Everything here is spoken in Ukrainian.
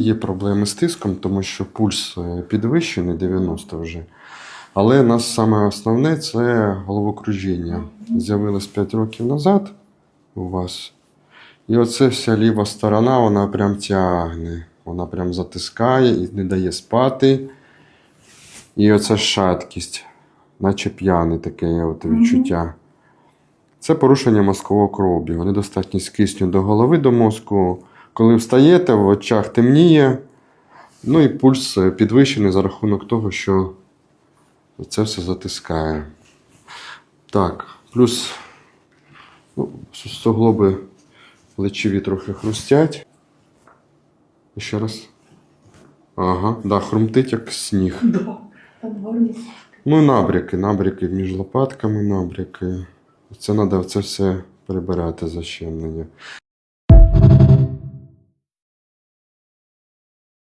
є проблеми з тиском, тому що пульс е, підвищений 90 вже. Але у нас саме основне це головокружіння. З'явилось 5 років назад у вас. І оце вся ліва сторона, вона прям тягне. Вона прям затискає і не дає спати. І оця шаткість, наче п'яний таке от відчуття. Це порушення мозкового кровообігу, недостатність кисню до голови до мозку. Коли встаєте, в очах темніє, ну і пульс е, підвищений за рахунок того, що це все затискає. Так, плюс ну, су- суглоби плечові трохи хрустять. Ще раз. Ага, да, хрумтить як сніг. Да. Ну, і набряки, набряки між лопатками, набряки. Це треба це все прибирати защемлення.